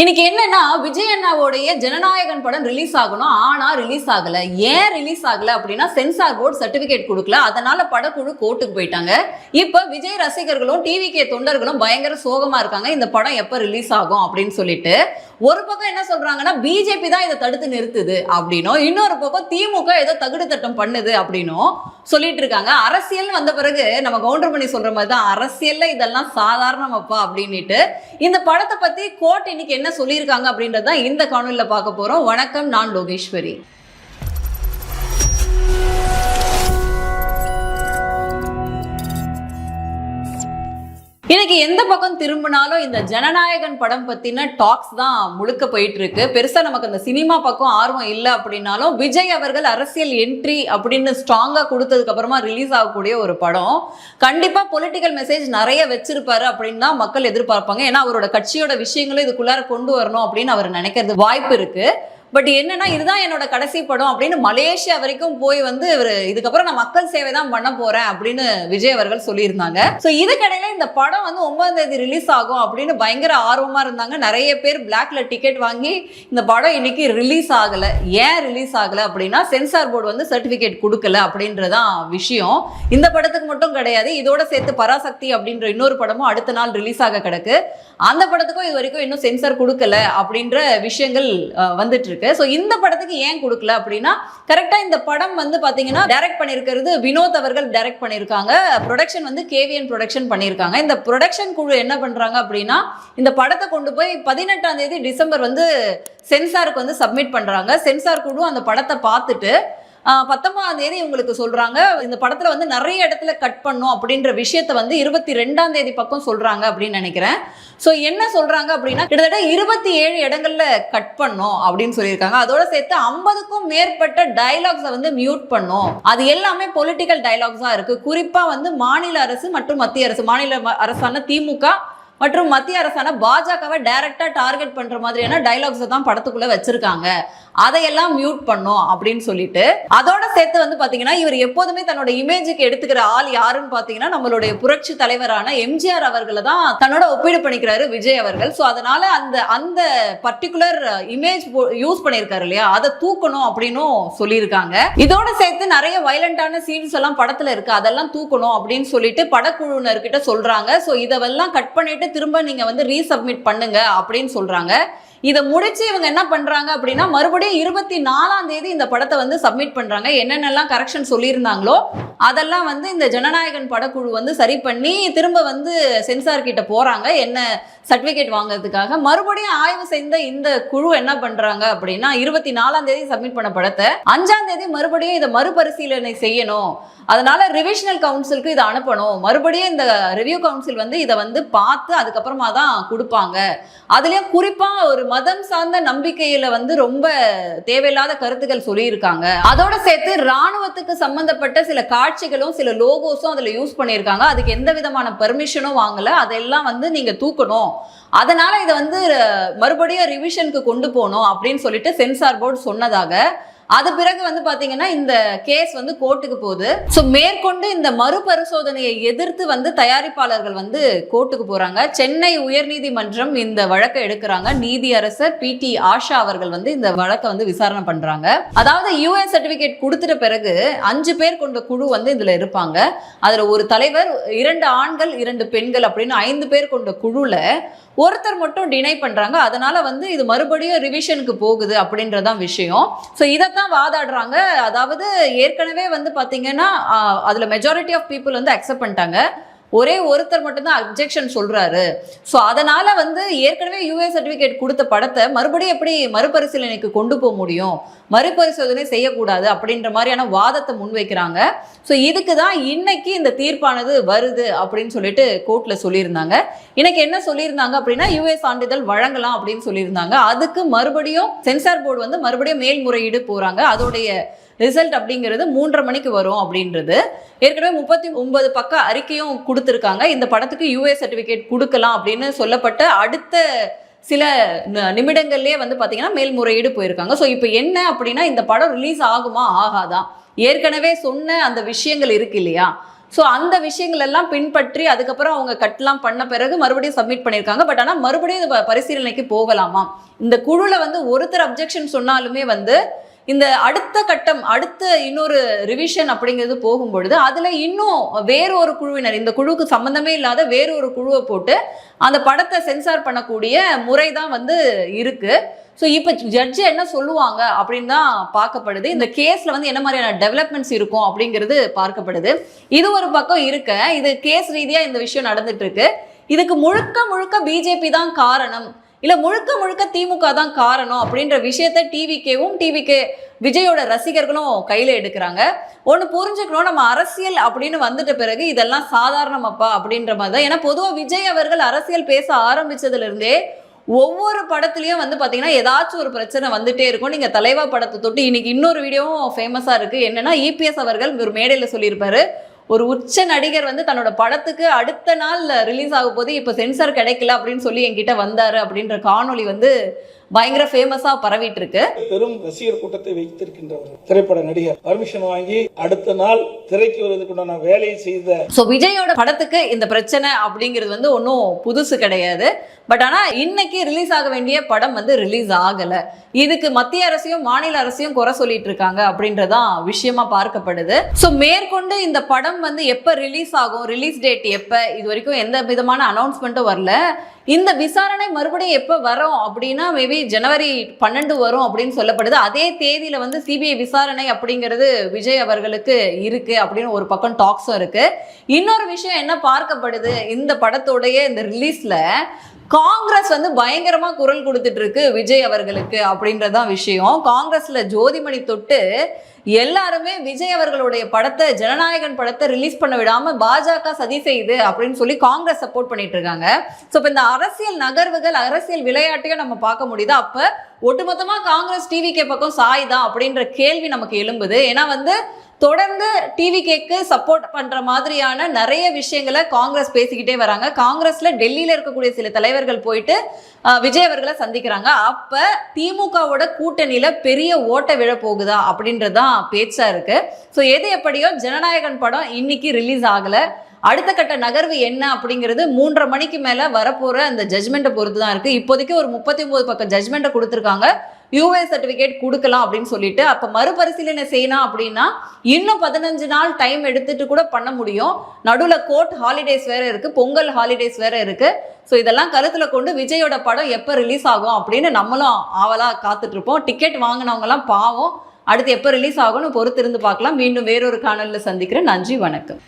இன்னைக்கு என்னன்னா விஜய் அண்ணாவோடைய ஜனநாயகன் படம் ரிலீஸ் ஆகணும். ஆனா ரிலீஸ் ஆகல. ஏன் ரிலீஸ் ஆகல அப்படின்னா சென்சார் போர்டு சர்டிபிகேட் கொடுக்கல. அதனால படக்குழு கோர்ட்டுக்கு போயிட்டாங்க. இப்ப விஜய் ரசிகர்களும் டிவி கே தொண்டர்களும் பயங்கர சோகமா இருக்காங்க. இந்த படம் எப்ப ரிலீஸ் ஆகும் அப்படின்னு சொல்லிட்டு. ஒரு பக்கம் என்ன சொல்றாங்கன்னா பிஜேபி தான் இதை தடுத்து நிறுத்துது அப்படின்னும் இன்னொரு பக்கம் திமுக ஏதோ தகுடு தட்டம் பண்ணுது அப்படின்னும் சொல்லிட்டு இருக்காங்க. அரசியல் வந்த பிறகு நம்ம கவுண்டர் பண்ணி சொல்ற மாதிரி தான் அரசியல்ல இதெல்லாம் சாதாரணமாப்பா அப்படின்னுட்டு. இந்த படத்தை பத்தி கோர்ட் இன்னைக்கு என்ன சொல்லியிருக்காங்க அப்படின்றத இந்த காணொலியில் பார்க்க போறோம். வணக்கம் நான் லோகேஸ்வரி. இன்னைக்கு எந்த பக்கம் திரும்பினாலும் இந்த ஜனநாயகன் படம் பத்தின டாக்ஸ் தான் முழுக்க போயிட்டு இருக்கு பெருசா நமக்கு அந்த சினிமா பக்கம் ஆர்வம் இல்லை அப்படின்னாலும் விஜய் அவர்கள் அரசியல் என்ட்ரி அப்படின்னு ஸ்ட்ராங்கா கொடுத்ததுக்கு அப்புறமா ரிலீஸ் ஆகக்கூடிய ஒரு படம். கண்டிப்பா பொலிட்டிக்கல் மெசேஜ் நிறைய வச்சிருப்பாரு அப்படின்னு தான் மக்கள் எதிர்பார்ப்பாங்க. ஏன்னா அவரோட கட்சியோட விஷயங்களும் இதுக்குள்ளார கொண்டு வரணும் அப்படின்னு அவர் நினைக்கிறது வாய்ப்பு இருக்கு. பட் என்னன்னா இதுதான் என்னோட கடைசி படம் அப்படின்னு மலேசியா வரைக்கும் போய் வந்து இவர் இதுக்கப்புறம் நான் மக்கள் சேவை தான் பண்ண போறேன் அப்படின்னு விஜய் அவர்கள் சொல்லியிருந்தாங்க. ஸோ இதுக்கடையில இந்த படம் வந்து ஒன்பதாம் தேதி ரிலீஸ் ஆகும் அப்படின்னு பயங்கர ஆர்வமா இருந்தாங்க. நிறைய பேர் பிளாக்ல டிக்கெட் வாங்கி இந்த படம் இன்னைக்கு ரிலீஸ் ஆகல. ஏன் ரிலீஸ் ஆகல அப்படின்னா சென்சார் போர்டு வந்து சர்டிபிகேட் கொடுக்கல அப்படின்றதான் விஷயம். இந்த படத்துக்கு மட்டும் கிடையாது. இதோட சேர்த்து பராசக்தி அப்படின்ற இன்னொரு படமும் அடுத்த நாள் ரிலீஸ் ஆக கிடக்கு. அந்த படத்துக்கும் இது வரைக்கும் இன்னும் சென்சார் கொடுக்கல அப்படின்ற விஷயங்கள் வந்துட்டு இருக்கு. ஸோ இந்த படத்துக்கு ஏன் கொடுக்கல அப்படின்னா கரெக்டாக இந்த படம் வந்து பார்த்தீங்கன்னா டைரக்ட் பண்ணியிருக்கிறது வினோத் அவர்கள் டைரக்ட் பண்ணியிருக்காங்க ப்ரொடக்ஷன் வந்து கேவிஎன் ப்ரொடக்ஷன் பண்ணியிருக்காங்க இந்த ப்ரொடக்ஷன் குழு என்ன பண்ணுறாங்க அப்படின்னா இந்த படத்தை கொண்டு போய் பதினெட்டாம் தேதி டிசம்பர் வந்து சென்சாருக்கு வந்து சப்மிட் பண்ணுறாங்க சென்சார் குழு அந்த படத்தை பார்த்துட்டு பத்தொன்பதாம் தேதி உங்களுக்கு சொல்றாங்க. இந்த படத்துல வந்து நிறைய இடத்துல கட் பண்ணும் அப்படின்ற விஷயத்த வந்து இருபத்தி ரெண்டாம் தேதி பக்கம் சொல்றாங்க அப்படின்னு நினைக்கிறேன். ஸோ என்ன சொல்றாங்க அப்படின்னா கிட்டத்தட்ட இருபத்தி ஏழு இடங்கள்ல கட் பண்ணும் அப்படின்னு சொல்லியிருக்காங்க. அதோட சேர்த்து ஐம்பதுக்கும் மேற்பட்ட டைலாக்ஸை வந்து மியூட் பண்ணும். அது எல்லாமே பொலிட்டிக்கல் டைலாக்ஸாக இருக்கு. குறிப்பா வந்து மாநில அரசு மற்றும் மத்திய அரசு. மாநில ம- அரசான திமுக மற்றும் மத்திய அரசான பாஜகவை டைரக்டா டார்கெட் பண்ற மாதிரியான டைலாக்ஸை தான் படத்துக்குள்ள வச்சிருக்காங்க. அதையெல்லாம் மியூட் பண்ணும் அப்படின்னு சொல்லிட்டு அதோட சேர்த்து வந்து பாத்தீங்கன்னா இவர் எப்போதுமே தன்னோட இமேஜுக்கு எடுத்துக்கிற ஆள் யாருன்னு பாத்தீங்கன்னா நம்மளுடைய புரட்சி தலைவரான எம்ஜிஆர் அவர்களை தான் தன்னோட ஒப்பீடு பண்ணிக்கிறாரு விஜய் அவர்கள். ஸோ அதனால அந்த அந்த பர்டிகுலர் இமேஜ் யூஸ் பண்ணியிருக்காரு இல்லையா? அதை தூக்கணும் அப்படின்னும் சொல்லியிருக்காங்க. இதோட சேர்த்து நிறைய வைலண்டான சீன்ஸ் எல்லாம் படத்துல இருக்கு. அதெல்லாம் தூக்கணும் அப்படின்னு சொல்லிட்டு படக்குழுவினர்கிட்ட சொல்றாங்க. ஸோ இதெல்லாம் கட் பண்ணிட்டு திரும்ப நீங்க வந்து ரீசப்மிட் பண்ணுங்க அப்படின்னு சொல்றாங்க. இதை முடிச்சு இவங்க என்ன பண்றாங்க அப்படின்னா மறுபடியும் இருபத்தி நாலாம் தேதி இந்த படத்தை வந்து சப்மிட் பண்றாங்க. என்னென்னலாம் கரெக்ஷன் சொல்லியிருந்தாங்களோ அதெல்லாம் வந்து இந்த ஜனநாயகன் படக்குழு வந்து சரி பண்ணி திரும்ப வந்து சென்சார் கிட்ட போறாங்க என்ன சர்டிபிகேட் வாங்குறதுக்காக. மறுபடியும் ஆய்வு செய்த இந்த குழு என்ன பண்றாங்க அப்படின்னா இருபத்தி நாலாம் தேதி சப்மிட் பண்ண படத்தை அஞ்சாம் தேதி மறுபடியும் இதை மறுபரிசீலனை செய்யணும். அதனால ரிவிஷனல் கவுன்சிலுக்கு இதை அனுப்பணும். மறுபடியும் இந்த ரிவ்யூ கவுன்சில் வந்து இதை வந்து பார்த்து அதுக்கப்புறமா தான் கொடுப்பாங்க. அதுலயும் குறிப்பா ஒரு மதம் சார்ந்த நம்பிக்கையில வந்து ரொம்ப தேவையில்லாத கருத்துக்கள் சொல்லியிருக்காங்க. அதோட சேர்த்து ராணுவத்துக்கு சம்பந்தப்பட்ட சில காட்சிகளும் சில லோகோஸும் அதுல யூஸ் பண்ணியிருக்காங்க. அதுக்கு எந்த விதமான பெர்மிஷனும் வாங்கல. அதெல்லாம் வந்து நீங்க தூக்கணும். அதனால இதை வந்து மறுபடியும் ரிவிஷனுக்கு கொண்டு போகணும் அப்படின்னு சொல்லிட்டு சென்சார் போர்டு சொன்னதாக அது பிறகு வந்து பாத்தீங்கன்னா இந்த கேஸ் வந்து கோர்ட்டுக்கு போகுது. ஸோ மேற்கொண்டு இந்த மறுபரிசோதனையை எதிர்த்து வந்து தயாரிப்பாளர்கள் வந்து கோர்ட்டுக்கு போறாங்க. சென்னை உயர்நீதிமன்றம் இந்த வழக்கை எடுக்கிறாங்க. நீதியரசர் பி டி ஆஷா அவர்கள் வந்து இந்த வழக்கை வந்து விசாரணை பண்றாங்க. அதாவது யூஎஸ் சர்டிபிகேட் கொடுத்துட்ட பிறகு அஞ்சு பேர் கொண்ட குழு வந்து இதுல இருப்பாங்க. அதுல ஒரு தலைவர் இரண்டு ஆண்கள் இரண்டு பெண்கள் அப்படின்னு ஐந்து பேர் கொண்ட குழுல ஒருத்தர் மட்டும் டினை பண்ணுறாங்க அதனால் வந்து இது மறுபடியும் ரிவிஷனுக்கு போகுது அப்படின்றதான் விஷயம். ஸோ இதைத்தான் வாதாடுறாங்க. அதாவது ஏற்கனவே வந்து பார்த்தீங்கன்னா அதில் மெஜாரிட்டி ஆஃப் பீப்புள் வந்து அக்செப்ட் பண்ணிட்டாங்க. ஒரே ஒருத்தர் மட்டும்தான் அப்ஜெக்ஷன் சொல்றாரு. ஸோ அதனால வந்து ஏற்கனவே யூஎஸ் சர்டிஃபிகேட் கொடுத்த படத்தை மறுபடியும் எப்படி மறுபரிசீலனைக்கு கொண்டு போக முடியும்? மறுபரிசோதனை செய்யக்கூடாது அப்படின்ற மாதிரியான வாதத்தை முன்வைக்கிறாங்க. ஸோ இதுக்கு தான் இன்னைக்கு இந்த தீர்ப்பானது வருது அப்படின்னு சொல்லிட்டு கோர்ட்ல சொல்லியிருந்தாங்க. இன்னைக்கு என்ன சொல்லியிருந்தாங்க அப்படின்னா யூஏ சான்றிதழ் வழங்கலாம் அப்படின்னு சொல்லியிருந்தாங்க. அதுக்கு மறுபடியும் சென்சார் போர்டு வந்து மறுபடியும் மேல்முறையீடு போறாங்க. அதோடைய ரிசல்ட் அப்படிங்கிறது மூன்றரை மணிக்கு வரும் அப்படின்றது. ஏற்கனவே முப்பத்தி ஒன்பது பக்க அறிக்கையும் கொடுத்துருக்காங்க. இந்த படத்துக்கு யூஏ சர்டிஃபிகேட் கொடுக்கலாம் அப்படின்னு சொல்லப்பட்ட அடுத்த சில ந- வந்து பார்த்தீங்கன்னா மேல்முறையீடு போயிருக்காங்க. ஸோ இப்போ என்ன அப்படின்னா இந்த படம் ரிலீஸ் ஆகுமா? ஆகாதா? ஏற்கனவே சொன்ன அந்த விஷயங்கள் இருக்கு இல்லையா? ஸோ அந்த விஷயங்கள் எல்லாம் பின்பற்றி அதுக்கப்புறம் அவங்க கட்லாம் பண்ண பிறகு மறுபடியும் சப்மிட் பண்ணியிருக்காங்க. பட் ஆனால் மறுபடியும் பரிசீலனைக்கு போகலாமா? இந்த குழுல வந்து ஒருத்தர் அப்ஜெக்ஷன் சொன்னாலுமே வந்து இந்த அடுத்த கட்டம் அடுத்த இன்னொரு ரிவிஷன் அப்படிங்கிறது போகும்பொழுது அதில் இன்னும் வேறு ஒரு குழுவினர் இந்த குழுவுக்கு சம்மந்தமே இல்லாத வேறு ஒரு குழுவை போட்டு அந்த படத்தை சென்சார் பண்ணக்கூடிய முறை தான் வந்து இருக்குது ஸோ இப்போ ஜட்ஜு என்ன சொல்லுவாங்க அப்படின்னு தான் பார்க்கப்படுது. இந்த கேஸில் வந்து என்ன மாதிரியான டெவலப்மெண்ட்ஸ் இருக்கும் அப்படிங்கிறது பார்க்கப்படுது. இது ஒரு பக்கம் இருக்க. இது கேஸ் ரீதியாக இந்த விஷயம் நடந்துட்டு இருக்கு. இதுக்கு முழுக்க முழுக்க பிஜேபி தான் காரணம். இல்லை முழுக்க முழுக்க திமுக தான் காரணம் அப்படின்ற விஷயத்த டிவிகேவும் டிவிகே விஜயோட ரசிகர்களும் கையில் எடுக்கிறாங்க. ஒன்று புரிஞ்சுக்கணும் நம்ம அரசியல் அப்படின்னு வந்துட்ட பிறகு இதெல்லாம் சாதாரணமாப்பா அப்படின்ற மாதிரி தான். ஏன்னா பொதுவாக விஜய் அவர்கள் அரசியல் பேச ஆரம்பித்ததுலேருந்தே ஒவ்வொரு படத்துலையும் வந்து பார்த்தீங்கன்னா ஏதாச்சும் ஒரு பிரச்சனை வந்துட்டே இருக்கும். நீங்கள் தலைவா படத்தை தொட்டு இன்னைக்கு இன்னொரு வீடியோவும் ஃபேமஸாக இருக்குது என்னன்னா இபிஎஸ் அவர்கள் ஒரு மேடையில் சொல்லியிருப்பாரு. ஒரு உச்ச நடிகர் வந்து தன்னோட படத்துக்கு அடுத்த நாள் ரிலீஸ் ஆக போது இப்போ சென்சார் கிடைக்கல அப்படின்னு சொல்லி என்கிட்ட வந்தார் அப்படின்ற காணொளி வந்து பயங்கர ஃபேமஸா பரவிட்டு இருக்கு பெரும் ரசிகர் கூட்டத்தை வைத்திருக்கின்ற ஒரு திரைப்பட நடிகர் பர்மிஷன் வாங்கி அடுத்த நாள் திரைக்கு வருவதற்குண்டான வேலையை செய்த ஸோ விஜயோட படத்துக்கு இந்த பிரச்சனை அப்படிங்கிறது வந்து ஒன்றும் புதுசு கிடையாது. பட் ஆனால் இன்னைக்கு ரிலீஸ் ஆக வேண்டிய படம் வந்து ரிலீஸ் ஆகலை. இதுக்கு மத்திய அரசையும் மாநில அரசையும் குறை சொல்லிட்டு இருக்காங்க அப்படின்றதான் விஷயமா பார்க்கப்படுது. ஸோ மேற்கொண்டு இந்த படம் வந்து எப்போ ரிலீஸ் ஆகும் ரிலீஸ் டேட் எப்போ இது வரைக்கும் எந்த விதமான அனௌன்ஸ்மெண்ட்டும் வரல. இந்த விசாரணை மறுபடியும் எப்போ வரும் அப்படின்னா மேபி ஜனவரி பன்னெண்டு வரும் அப்படின்னு சொல்லப்படுது. அதே தேதியில் வந்து சிபிஐ விசாரணை அப்படிங்கிறது விஜய் அவர்களுக்கு இருக்கு அப்படின்னு ஒரு பக்கம் டாக்ஸும் இருக்கு. இன்னொரு விஷயம் என்ன பார்க்கப்படுது? இந்த படத்தோடைய இந்த ரிலீஸ்ல காங்கிரஸ் வந்து பயங்கரமா குரல் கொடுத்துட்டு இருக்கு விஜய் அவர்களுக்கு அப்படின்றதான் விஷயம். காங்கிரஸ்ல ஜோதிமணி தொட்டு எல்லாருமே விஜய் அவர்களுடைய படத்தை ஜனநாயகன் படத்தை ரிலீஸ் பண்ண விடாம பாஜக சதி செய்யுது அப்படின்னு சொல்லி காங்கிரஸ் சப்போர்ட் பண்ணிட்டு இருக்காங்க. ஸோ இப்போ இந்த அரசியல் நகர்வுகள் அரசியல் விளையாட்டையும் நம்ம பார்க்க முடியுது. அப்ப ஒட்டுமொத்தமாக காங்கிரஸ் டிவிகே பக்கம் சாயுதா அப்படின்ற கேள்வி நமக்கு எழும்புது. ஏன்னா வந்து தொடர்ந்து டிவி கேக்கு சப்போர்ட் பண்ற மாதிரியான நிறைய விஷயங்களை காங்கிரஸ் பேசிக்கிட்டே வராங்க. காங்கிரஸ்ல டெல்லியில இருக்கக்கூடிய சில தலைவர்கள் போயிட்டு விஜய் அவர்களை சந்திக்கிறாங்க. அப்ப திமுகவோட கூட்டணியில பெரிய ஓட்ட விழ போகுதா அப்படின்றதான் பேச்சா இருக்கு. ஸோ எது எப்படியோ ஜனநாயகன் படம் இன்னைக்கு ரிலீஸ் ஆகலை. அடுத்த கட்ட நகர்வு என்ன அப்படிங்கிறது மூன்றரை மணிக்கு மேல வரப்போற அந்த ஜட்மெண்ட்டை பொறுத்து தான் இருக்கு. இப்போதைக்கு ஒரு முப்பத்தி ஒன்பது பக்கம் ஜட்மெண்ட்டை கொடுத்துருக்காங்க. யூஏ சர்டிஃபிகேட் கொடுக்கலாம் அப்படின்னு சொல்லிட்டு அப்போ மறுபரிசீலனை செய்யணும் அப்படின்னா இன்னும் பதினஞ்சு நாள் டைம் எடுத்துட்டு கூட பண்ண முடியும். நடுவில் கோர்ட் ஹாலிடேஸ் வேற இருக்கு பொங்கல் ஹாலிடேஸ் வேற இருக்கு. ஸோ இதெல்லாம் கருத்தில் கொண்டு விஜயோட படம் எப்போ ரிலீஸ் ஆகும் அப்படின்னு நம்மளும் ஆவலாக காத்துட்டு இருப்போம் டிக்கெட் வாங்கினவங்கலாம் பாவம். அடுத்து எப்போ ரிலீஸ் ஆகும்னு பொறுத்திருந்து பார்க்கலாம். மீண்டும் வேறொரு காணொலியில் சந்திக்கிறேன். நன்றி வணக்கம்.